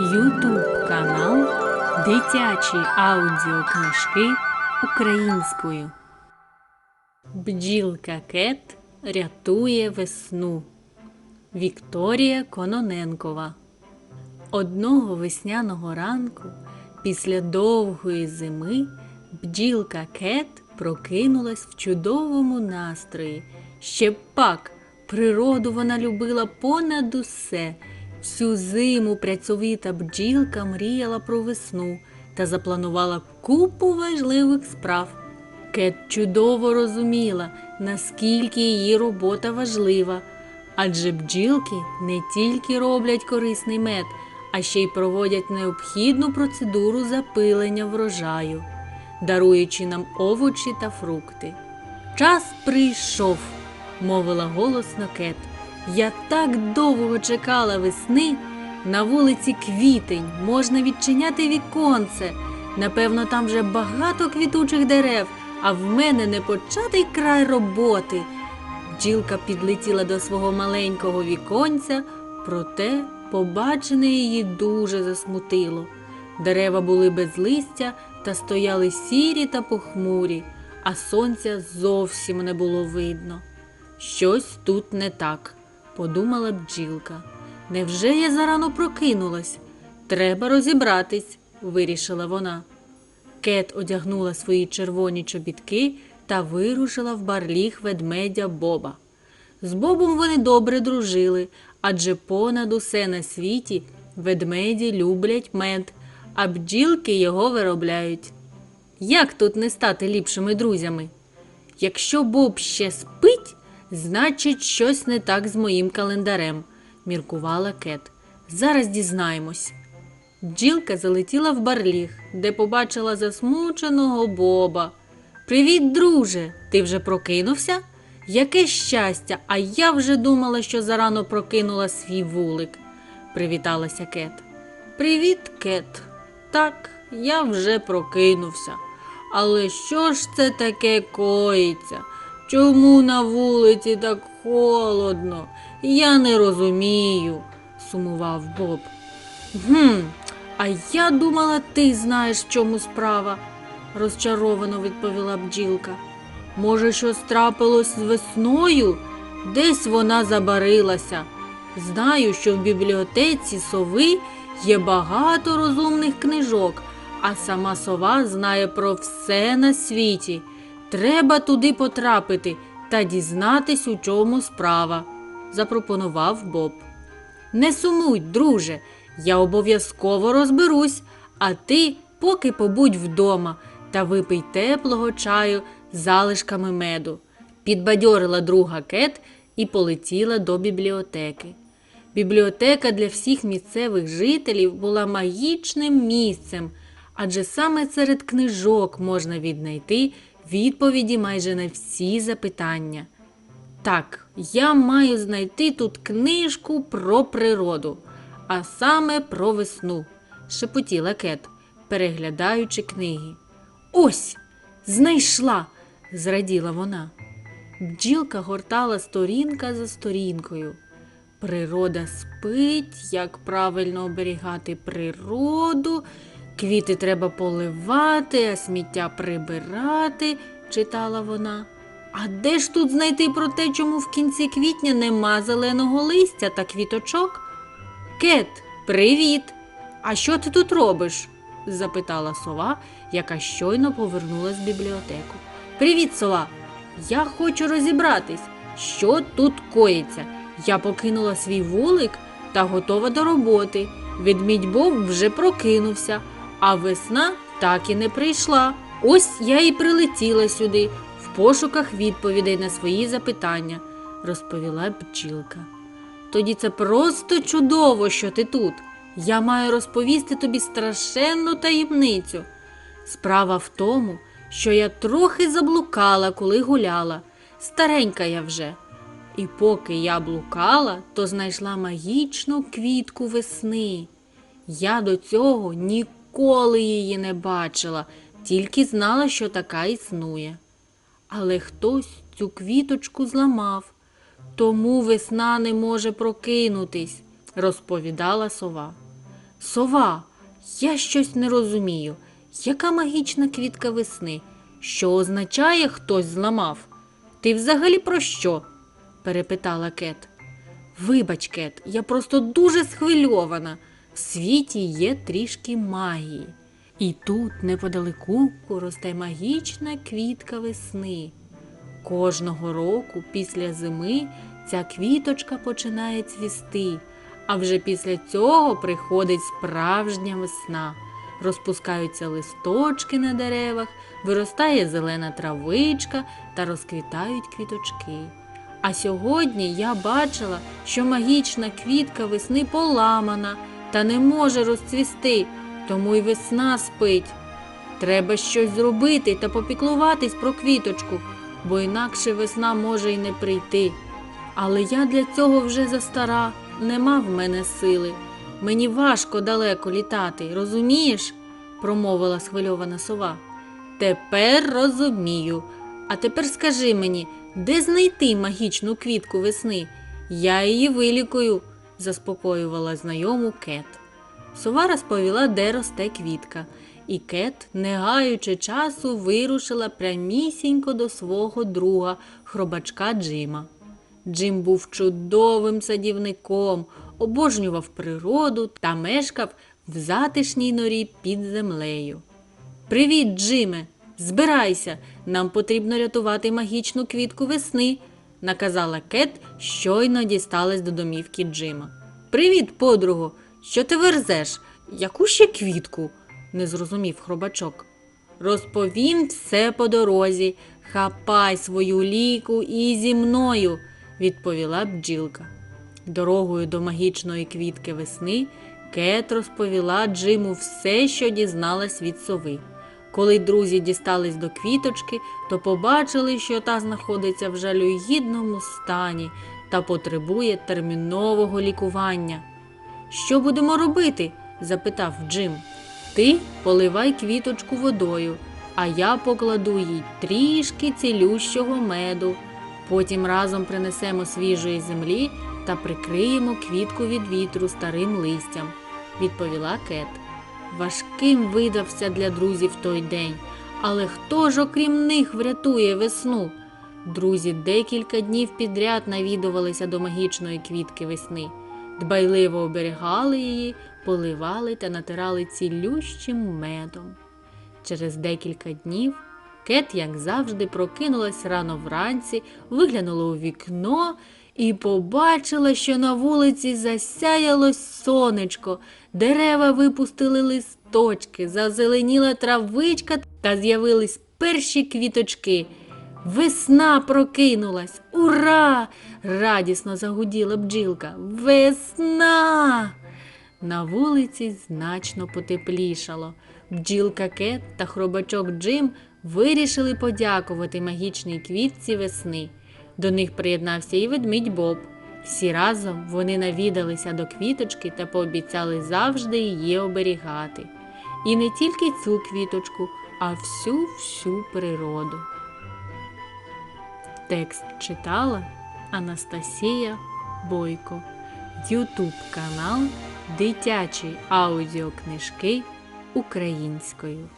Ютуб канал Дитячі аудіокнижки українською. Бджілка Кет рятує весну. Вікторія Кононенкова. Одного весняного ранку, після довгої зими, бджілка Кет прокинулась в чудовому настрої. Ще пак природу вона любила понад усе. Всю зиму працьовита бджілка мріяла про весну та запланувала купу важливих справ. Кет чудово розуміла, наскільки її робота важлива, адже бджілки не тільки роблять корисний мед, а ще й проводять необхідну процедуру запилення врожаю, даруючи нам овочі та фрукти. Час прийшов, мовила голосно Кет. Я так довго чекала весни. На вулиці квітень можна відчиняти віконце. Напевно, там вже багато квітучих дерев, а в мене не початий край роботи. Бджілка підлетіла до свого маленького віконця, проте побачене її дуже засмутило. Дерева були без листя та стояли сірі та похмурі, а сонця зовсім не було видно. Щось тут не так, подумала бджілка. Невже я зарано прокинулась? Треба розібратись, вирішила вона. Кет одягнула свої червоні чобітки та вирушила в барліг ведмедя Боба. З Бобом вони добре дружили, адже понад усе на світі ведмеді люблять мед, а бджілки його виробляють. Як тут не стати ліпшими друзями? Якщо Боб ще спить, значить, щось не так з моїм календарем, міркувала Кет. Зараз дізнаємось. Бджілка залетіла в барліг, де побачила засмученого Боба. Привіт, друже! Ти вже прокинувся? Яке щастя! А я вже думала, що зарано прокинула свій вулик, привіталася Кет. Привіт, Кет. Так, я вже прокинувся. Але що ж це таке коїться? Чому на вулиці так холодно? Я не розумію, сумував Боб. Гм, а я думала, ти знаєш, в чому справа, розчаровано відповіла бджілка. Може, щось трапилось з весною? Десь вона забарилася. Знаю, що в бібліотеці сови є багато розумних книжок, а сама сова знає про все на світі. Треба туди потрапити та дізнатись, у чому справа, запропонував Боб. Не сумуй, друже, я обов'язково розберусь, а ти поки побудь вдома та випий теплого чаю з залишками меду. Підбадьорила друга кет і полетіла до бібліотеки. Бібліотека для всіх місцевих жителів була магічним місцем, адже саме серед книжок можна віднайти відповіді майже на всі запитання. Так, я маю знайти тут книжку про природу, а саме про весну, шепотіла Кет, переглядаючи книги. Ось, знайшла, зраділа вона. Бджілка гортала сторінка за сторінкою. Природа спить, як правильно оберігати природу, квіти треба поливати, а сміття прибирати, читала вона. А де ж тут знайти про те, чому в кінці квітня нема зеленого листя та квіточок? Кет, привіт! А що ти тут робиш? запитала сова, яка щойно повернулась в бібліотеку. Привіт, сова! Я хочу розібратись, що тут коїться. Я покинула свій вулик та готова до роботи. Ведмідь Боб вже прокинувся, а весна так і не прийшла. Ось я і прилетіла сюди в пошуках відповідей на свої запитання, розповіла бджілка. Тоді це просто чудово, що ти тут. Я маю розповісти тобі страшенну таємницю. Справа в тому, що я трохи заблукала, коли гуляла. Старенька я вже. І поки я блукала, то знайшла магічну квітку весни. Я до цього ніколи її не бачила, тільки знала, що така існує. Але хтось цю квіточку зламав, тому весна не може прокинутись, розповідала сова. Сова, я щось не розумію. Яка магічна квітка весни? Що означає хтось зламав? Ти взагалі про що? перепитала Кет. Вибач, Кет, я просто дуже схвильована. Світі є трішки магії. І тут неподалеку росте магічна квітка весни. Кожного року після зими ця квіточка починає цвісти, а вже після цього приходить справжня весна. Розпускаються листочки на деревах, виростає зелена травичка та розквітають квіточки. А сьогодні я бачила, що магічна квітка весни поламана та не може розцвісти, тому й весна спить. Треба щось зробити та попіклуватись про квіточку, бо інакше весна може й не прийти. Але я для цього вже застара, нема в мене сили. Мені важко далеко літати, розумієш? промовила схвильована сова. Тепер розумію. А тепер скажи мені, де знайти магічну квітку весни? Я її вилікую, заспокоювала знайому Кет. Сова розповіла, де росте квітка, і Кет, не гаючи часу, вирушила прямісінько до свого друга, хробачка Джима. Джим був чудовим садівником, обожнював природу та мешкав в затишній норі під землею. Привіт, Джиме! Збирайся, нам потрібно рятувати магічну квітку весни, наказала Кет, щойно дісталась до домівки Джима. Привіт, подруго! Що ти верзеш? Яку ще квітку? не зрозумів хробачок. Розповім все по дорозі. Хапай свою ліку і зі мною, відповіла бджілка. Дорогою до магічної квітки весни Кет розповіла Джиму все, що дізналась від сови. Коли друзі дістались до квіточки, то побачили, що та знаходиться в жалюгідному стані та потребує термінового лікування. Що будемо робити? запитав Джим. Ти поливай квіточку водою, а я покладу їй трішки цілющого меду. Потім разом принесемо свіжої землі та прикриємо квітку від вітру старим листям, відповіла Кет. Важким видався для друзів той день, але хто ж окрім них врятує весну? Друзі декілька днів підряд навідувалися до магічної квітки весни, дбайливо оберігали її, поливали та натирали цілющим медом. Через декілька днів Кет, як завжди, прокинулась рано вранці, виглянула у вікно і побачила, що на вулиці засяялось сонечко, дерева випустили листочки, зазеленіла травичка та з'явились перші квіточки. Весна прокинулась. Ура! радісно загуділа бджілка. Весна! На вулиці значно потеплішало. Бджілка Кет та хробачок Джим вирішили подякувати магічній квітці весни. До них приєднався і ведмідь Боб. Всі разом вони навідалися до квіточки та пообіцяли завжди її оберігати. І не тільки цю квіточку, а всю всю природу. Текст читала Анастасія Бойко. Ютуб канал Дитячі аудіокнижки українською.